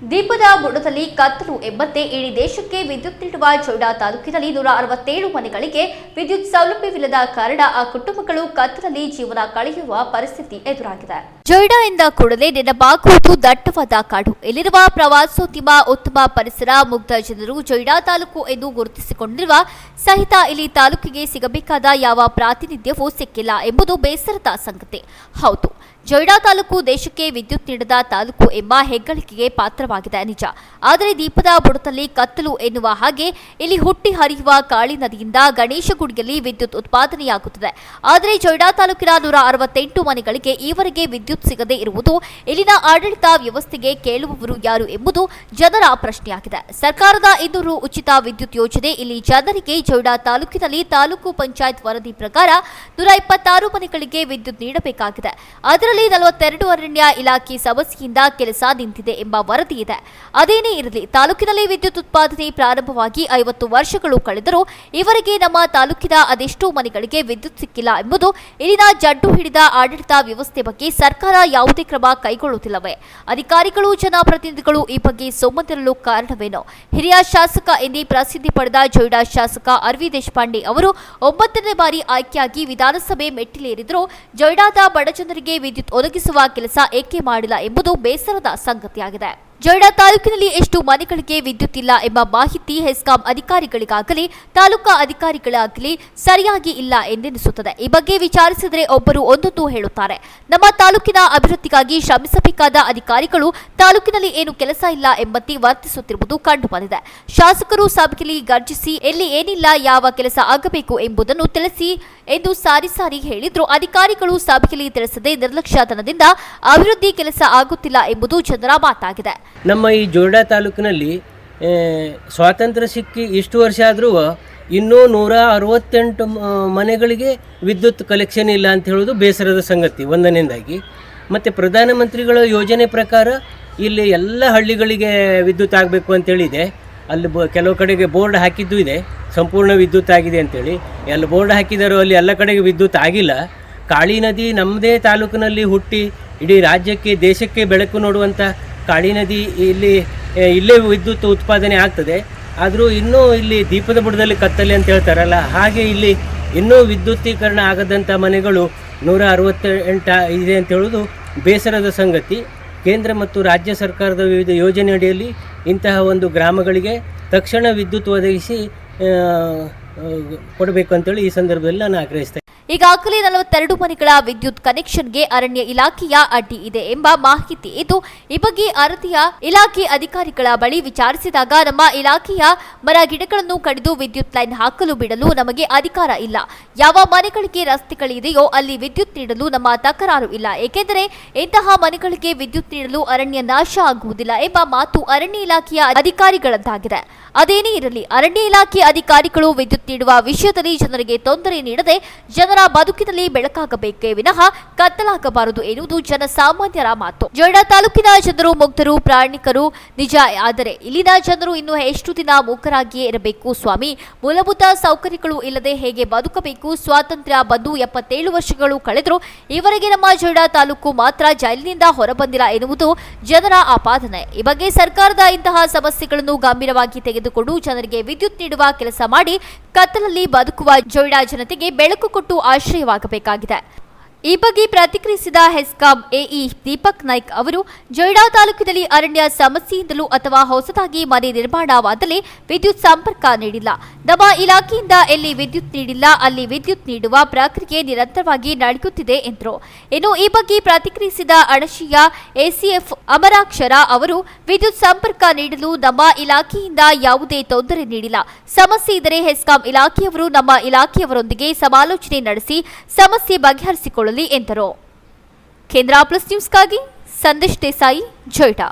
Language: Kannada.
ದೀಪದ ಬುಡದಲ್ಲಿ ಕತ್ತಲು ಎಂಬಂತೆ ಇಡೀ ದೇಶಕ್ಕೆ ವಿದ್ಯುತ್ ನೀಡುವ ಚೌಡಾ ತಾಲೂಕಿನಲ್ಲಿ ನೂರ ಅರವತ್ತೇಳು ಮನೆಗಳಿಗೆ ವಿದ್ಯುತ್ ಸೌಲಭ್ಯವಿಲ್ಲದ ಕಾರಣ ಆ ಕುಟುಂಬಗಳು ಕತ್ತಲಲ್ಲಿ ಜೀವನ ಕಳೆಯುವ ಪರಿಸ್ಥಿತಿ ಎದುರಾಗಿದೆ. ಜೊಯ್ಡಾ ಎಂದ ಕೂಡಲೇ ನೆನಪಾಗುವುದು ದಟ್ಟವಾದ ಕಾಡು. ಇಲ್ಲಿರುವ ಪ್ರವಾಸೋದ್ಯಮ, ಉತ್ತಮ ಪರಿಸರ, ಮುಗ್ಧ ಜನರು ಜೊಯ್ಡಾ ತಾಲೂಕು ಎಂದು ಗುರುತಿಸಿಕೊಂಡಿರುವ ಸಹಿತ ಇಲ್ಲಿ ತಾಲೂಕಿಗೆ ಸಿಗಬೇಕಾದ ಯಾವ ಪ್ರಾತಿನಿಧ್ಯವೂ ಸಿಕ್ಕಿಲ್ಲ ಎಂಬುದು ಬೇಸರದ ಸಂಗತಿ. ಹೌದು, ಜೊಯ್ಡಾ ತಾಲೂಕು ದೇಶಕ್ಕೆ ವಿದ್ಯುತ್ ನೀಡದ ತಾಲೂಕು ಎಂಬ ಹೆಗ್ಗಳಿಕೆಗೆ ಪಾತ್ರವಾಗಿದೆ ನಿಜ. ಆದರೆ ದೀಪದ ಬುಡದಲ್ಲಿ ಕತ್ತಲು ಎನ್ನುವ ಹಾಗೆ ಇಲ್ಲಿ ಹುಟ್ಟಿ ಹರಿಯುವ ಕಾಳಿ ನದಿಯಿಂದ ಗಣೇಶ ಗುಡಿಯಲ್ಲಿ ವಿದ್ಯುತ್ ಉತ್ಪಾದನೆಯಾಗುತ್ತದೆ. ಆದರೆ ಜೊಯ್ಡಾ ತಾಲೂಕಿನ ನೂರ ಅರವತ್ತೆಂಟು ಮನೆಗಳಿಗೆ ಈವರೆಗೆ ವಿದ್ಯುತ್ ಸಿಗದೇ ಇರುವುದು, ಇಲ್ಲಿನ ಆಡಳಿತ ವ್ಯವಸ್ಥೆಗೆ ಕೇಳುವವರು ಯಾರು ಎಂಬುದು ಜನರ ಪ್ರಶ್ನೆಯಾಗಿದೆ. ಸರ್ಕಾರದ ಇನ್ನೂರು ಉಚಿತ ವಿದ್ಯುತ್ ಯೋಜನೆ, ಇಲ್ಲಿ ಜನರಿಗೆ ಜೌಡಾ ತಾಲೂಕಿನಲ್ಲಿ ತಾಲೂಕು ಪಂಚಾಯತ್ ವರದಿ ಪ್ರಕಾರ ನೂರ ಇಪ್ಪತ್ತಾರು ಮನೆಗಳಿಗೆ ವಿದ್ಯುತ್ ನೀಡಬೇಕಾಗಿದೆ. ಅದರಲ್ಲಿ ನಲವತ್ತೆರಡು ಅರಣ್ಯ ಇಲಾಖೆ ಸಮಸ್ಯೆಯಿಂದ ಕೆಲಸ ನಿಂತಿದೆ ಎಂಬ ವರದಿ ಇದೆ. ಅದೇನೇ ಇರಲಿ, ತಾಲೂಕಿನಲ್ಲಿ ವಿದ್ಯುತ್ ಉತ್ಪಾದನೆ ಪ್ರಾರಂಭವಾಗಿ ಐವತ್ತು ವರ್ಷಗಳು ಕಳೆದರೂ ಇವರಿಗೆ ನಮ್ಮ ತಾಲೂಕಿನ ಅದೆಷ್ಟೋ ಮನೆಗಳಿಗೆ ವಿದ್ಯುತ್ ಸಿಕ್ಕಿಲ್ಲ ಎಂಬುದು ಇಲ್ಲಿನ ಜಡ್ಡು ಹಿಡಿದ ಆಡಳಿತ ವ್ಯವಸ್ಥೆ ಬಗ್ಗೆ ಸರ್ಕಾರ ಯಾವುದೇ ಕ್ರಮ ಕೈಗೊಳ್ಳುತ್ತಿಲ್ಲವೇ? ಅಧಿಕಾರಿಗಳು, ಜನಪ್ರತಿನಿಧಿಗಳು ಈ ಬಗ್ಗೆ ಸೋಮತಿರಲು ಕಾರಣವೇನು? ಹಿರಿಯ ಶಾಸಕ ಎಂದೇ ಪ್ರಸಿದ್ಧಿ ಪಡೆದ ಜೊಯ್ಡಾ ಶಾಸಕ ಅರವಿ ದೇಶಪಾಂಡೆ ಅವರು ಒಂಬತ್ತನೇ ಬಾರಿ ಆಯ್ಕೆಯಾಗಿ ವಿಧಾನಸಭೆ ಮೆಟ್ಟಿಲೇರಿದ್ರು ಜೊಯ್ಡಾದ ಬಡಜನರಿಗೆ ವಿದ್ಯುತ್ ಒದಗಿಸುವ ಕೆಲಸ ಏಕೆ ಮಾಡಿಲ್ಲ ಎಂಬುದು ಬೇಸರದ ಸಂಗತಿಯಾಗಿದೆ. ಜೊಯ್ಡಾ ತಾಲೂಕಿನಲ್ಲಿ ಎಷ್ಟು ಮನೆಗಳಿಗೆ ವಿದ್ಯುತ್ ಇಲ್ಲ ಎಂಬ ಮಾಹಿತಿ ಹೆಸ್ಕಾಂ ಅಧಿಕಾರಿಗಳಿಗಾಗಲಿ, ತಾಲೂಕಾ ಅಧಿಕಾರಿಗಳಾಗಲಿ ಸರಿಯಾಗಿ ಇಲ್ಲ ಎಂದೆನಿಸುತ್ತದೆ. ಈ ಬಗ್ಗೆ ವಿಚಾರಿಸಿದರೆ ಒಬ್ಬರು ಒಂದೊಂದು ಹೇಳುತ್ತಾರೆ. ನಮ್ಮ ತಾಲೂಕಿನ ಅಭಿವೃದ್ಧಿಗಾಗಿ ಶ್ರಮಿಸಬೇಕಾದ ಅಧಿಕಾರಿಗಳು, ತಾಲೂಕಿನಲ್ಲಿ ಏನು ಕೆಲಸ ಇಲ್ಲ ಎಂಬಂತೆ ವರ್ತಿಸುತ್ತಿರುವುದು ಕಂಡುಬಂದಿದೆ. ಶಾಸಕರು ಸಭೆಯಲ್ಲಿ ಗರ್ಜಿಸಿ, ಎಲ್ಲಿ ಏನಿಲ್ಲ, ಯಾವ ಕೆಲಸ ಆಗಬೇಕು ಎಂಬುದನ್ನು ತಿಳಿಸಿ ಎಂದು ಸಾರಿ ಸಾರಿ ಹೇಳಿದ್ರು. ಅಧಿಕಾರಿಗಳು ಸಭೆಯಲ್ಲಿ ತಿಳಿಸದೆ ನಿರ್ಲಕ್ಷ್ಯತನದಿಂದ ಅಭಿವೃದ್ಧಿ ಕೆಲಸ ಆಗುತ್ತಿಲ್ಲ ಎಂಬುದು ಜನರ ಮಾತಾಗಿದೆ. ನಮ್ಮ ಈ ಜೋರ್ಡಾ ತಾಲೂಕಿನಲ್ಲಿ ಸ್ವಾತಂತ್ರ್ಯ ಸಿಕ್ಕಿ ಇಷ್ಟು ವರ್ಷ ಆದರೂ ಇನ್ನೂ ನೂರ ಅರವತ್ತೆಂಟು ಮನೆಗಳಿಗೆ ವಿದ್ಯುತ್ ಕಲೆಕ್ಷನ್ ಇಲ್ಲ ಅಂತ ಹೇಳೋದು ಬೇಸರದ ಸಂಗತಿ ಒಂದನೇದಾಗಿ ಮತ್ತು ಪ್ರಧಾನಮಂತ್ರಿಗಳ ಯೋಜನೆ ಪ್ರಕಾರ ಇಲ್ಲಿ ಎಲ್ಲ ಹಳ್ಳಿಗಳಿಗೆ ವಿದ್ಯುತ್ ಆಗಬೇಕು ಅಂತೇಳಿದೆ. ಅಲ್ಲಿ ಬ, ಕೆಲವು ಕಡೆಗೆ ಬೋರ್ಡ್ ಹಾಕಿದ್ದು ಇದೆ, ಸಂಪೂರ್ಣ ವಿದ್ಯುತ್ ಆಗಿದೆ ಅಂತೇಳಿ. ಎಲ್ಲ ಬೋರ್ಡ್ ಹಾಕಿದಾರೋ ಅಲ್ಲಿ ಎಲ್ಲ ಕಡೆಗೆ ವಿದ್ಯುತ್ ಆಗಿಲ್ಲ. ಕಾಳಿ ನದಿ ನಮ್ಮದೇ ತಾಲೂಕಿನಲ್ಲಿ ಹುಟ್ಟಿ, ಇಡೀ ರಾಜ್ಯಕ್ಕೆ, ದೇಶಕ್ಕೆ ಬೆಳಕು ನೋಡುವಂಥ ಕಾಳಿ ನದಿ ಇಲ್ಲಿ ಇಲ್ಲೇ ವಿದ್ಯುತ್ ಉತ್ಪಾದನೆ ಆಗ್ತದೆ. ಆದರೂ ಇನ್ನೂ ಇಲ್ಲಿ ದೀಪದ ಬುಡದಲ್ಲಿ ಕತ್ತಲೆ ಅಂತ ಹೇಳ್ತಾರಲ್ಲ, ಹಾಗೆ ಇಲ್ಲಿ ಇನ್ನೂ ವಿದ್ಯುತ್ತೀಕರಣ ಆಗದಂಥ ಮನೆಗಳು ನೂರ ಅರವತ್ತೆಂಟ ಇದೆ ಅಂತ ಹೇಳೋದು ಬೇಸರದ ಸಂಗತಿ. ಕೇಂದ್ರ ಮತ್ತು ರಾಜ್ಯ ಸರ್ಕಾರದ ವಿವಿಧ ಯೋಜನೆ ಅಡಿಯಲ್ಲಿ ಇಂತಹ ಒಂದು ಗ್ರಾಮಗಳಿಗೆ ತಕ್ಷಣ ವಿದ್ಯುತ್ ಒದಗಿಸಿ ಕೊಡಬೇಕು ಅಂತೇಳಿ ಈ ಸಂದರ್ಭದಲ್ಲಿ ನಾನು ಆಗ್ರಹಿಸ್ತೇನೆ ಈಗಾಗಲೇ ನಲವತ್ತೆರಡು ಮನೆಗಳ ವಿದ್ಯುತ್ ಕನೆಕ್ಷನ್ಗೆ ಅರಣ್ಯ ಇಲಾಖೆಯ ಅಡ್ಡಿ ಇದೆ ಎಂಬ ಮಾಹಿತಿ ಇದ್ದು, ಈ ಬಗ್ಗೆ ಅರಣ್ಯ ಇಲಾಖೆ ಅಧಿಕಾರಿಗಳ ಬಳಿ ವಿಚಾರಿಸಿದಾಗ ನಮ್ಮ ಇಲಾಖೆಯ ಮರ ಗಿಡಗಳನ್ನು ಕಡಿದು ವಿದ್ಯುತ್ ಲೈನ್ ಹಾಕಲು ಬಿಡಲು ನಮಗೆ ಅಧಿಕಾರ ಇಲ್ಲ. ಯಾವ ಮನೆಗಳಿಗೆ ರಸ್ತೆಗಳಿದೆಯೋ ಅಲ್ಲಿ ವಿದ್ಯುತ್ ನೀಡಲು ನಮ್ಮ ತಕರಾರು ಇಲ್ಲ. ಏಕೆಂದರೆ ಇಂತಹ ಮನೆಗಳಿಗೆ ವಿದ್ಯುತ್ ನೀಡಲು ಅರಣ್ಯ ನಾಶ ಆಗುವುದಿಲ್ಲ ಎಂಬ ಮಾತು ಅರಣ್ಯ ಇಲಾಖೆಯ ಅಧಿಕಾರಿಗಳದ್ದಾಗಿದೆ. ಅದೇನೇ ಇರಲಿ, ಅರಣ್ಯ ಇಲಾಖೆ ಅಧಿಕಾರಿಗಳು ವಿದ್ಯುತ್ ನೀಡುವ ವಿಷಯದಲ್ಲಿ ಜನರಿಗೆ ತೊಂದರೆ ನೀಡದೆ ಜನರ ಬದುಕಿನಲ್ಲಿ ಬೆಳಕಾಗಬೇಕೇ ವಿನಃ ಕತ್ತಲಾಗಬಾರದು ಎನ್ನುವುದು ಜನಸಾಮಾನ್ಯರ ಮಾತು. ಜೊಯ್ಡಾ ತಾಲೂಕಿನ ಜನರು, ಮುಗ್ಧರು, ಪ್ರಾಣಿಕರು, ನಿಜ ಆದರೆ ಇಲ್ಲಿನ ಜನರು ಇನ್ನು ಎಷ್ಟು ದಿನ ಮೂಕರಾಗಿಯೇ ಇರಬೇಕು ಸ್ವಾಮಿ? ಮೂಲಭೂತ ಸೌಕರ್ಯಗಳು ಇಲ್ಲದೆ ಹೇಗೆ ಬದುಕಬೇಕು? ಸ್ವಾತಂತ್ರ್ಯ ಬಂದು ಎಪ್ಪತ್ತೇಳು ವರ್ಷಗಳು ಕಳೆದರೂ ಈವರೆಗೆ ನಮ್ಮ ಜೊಯ್ಡಾ ತಾಲೂಕು ಮಾತ್ರ ಜೈಲಿನಿಂದ ಹೊರಬಂದಿಲ್ಲ ಎನ್ನುವುದು ಜನರ ಆಪಾದನೆ. ಈ ಬಗ್ಗೆ ಸರ್ಕಾರದ ಇಂತಹ ಸಮಸ್ಯೆಗಳನ್ನು ಗಂಭೀರವಾಗಿ ತೆಗೆದುಕೊಂಡು ಜನರಿಗೆ ವಿದ್ಯುತ್ ನೀಡುವ ಕೆಲಸ ಮಾಡಿ ಕತ್ತಲಲ್ಲಿ ಬದುಕುವ ಜೊಯ್ಡಾ ಜನತೆಗೆ ಬೆಳಕು ಕೊಟ್ಟು ಆಶ್ರಯವಾಗಬೇಕಾಗಿದೆ. ಈ ಬಗ್ಗೆ ಪ್ರತಿಕ್ರಿಯಿಸಿದ ಹೆಸ್ಕಾಂ ಎಇ ದೀಪಕ್ ನಾಯ್ಕ್ ಅವರು, ಜೊಯ್ಡಾ ತಾಲೂಕಿನಲ್ಲಿ ಅರಣ್ಯ ಸಮಸ್ಯೆಯಿಂದಲೂ ಅಥವಾ ಹೊಸದಾಗಿ ಮನೆ ನಿರ್ಮಾಣವಾದಲ್ಲಿ ವಿದ್ಯುತ್ ಸಂಪರ್ಕ ನೀಡಿಲ್ಲ. ನಮ್ಮ ಇಲಾಖೆಯಿಂದ ಎಲ್ಲಿ ವಿದ್ಯುತ್ ನೀಡಿಲ್ಲ, ಅಲ್ಲಿ ವಿದ್ಯುತ್ ನೀಡುವ ಪ್ರಕ್ರಿಯೆ ನಿರಂತರವಾಗಿ ನಡೆಯುತ್ತಿದೆ ಎಂದರು. ಇನ್ನು ಈ ಬಗ್ಗೆ ಪ್ರತಿಕ್ರಿಯಿಸಿದ ಅಣಶಿಯ ಎಸಿಎಫ್ ಅಮರಾಕ್ಷರ ಅವರು, ವಿದ್ಯುತ್ ಸಂಪರ್ಕ ನೀಡಲು ನಮ್ಮ ಇಲಾಖೆಯಿಂದ ಯಾವುದೇ ತೊಂದರೆ ನೀಡಿಲ್ಲ. ಸಮಸ್ಯೆ ಇದ್ದರೆ ಹೆಸ್ಕಾಂ ಇಲಾಖೆಯವರು ನಮ್ಮ ಇಲಾಖೆಯವರೊಂದಿಗೆ ಸಮಾಲೋಚನೆ ನಡೆಸಿ, ಸಮಸ್ಯೆ ಬಗೆಹರಿಸಿಕೊಳ್ಳಲಿ ಎಂದರು. ಕೇಂದ್ರ ಪ್ಲಸ್ ನ್ಯೂಸ್ಗಾಗಿ ಸಂದೇಶ್ ದೇಸಾಯಿ ಜೊಯ್ಡಾ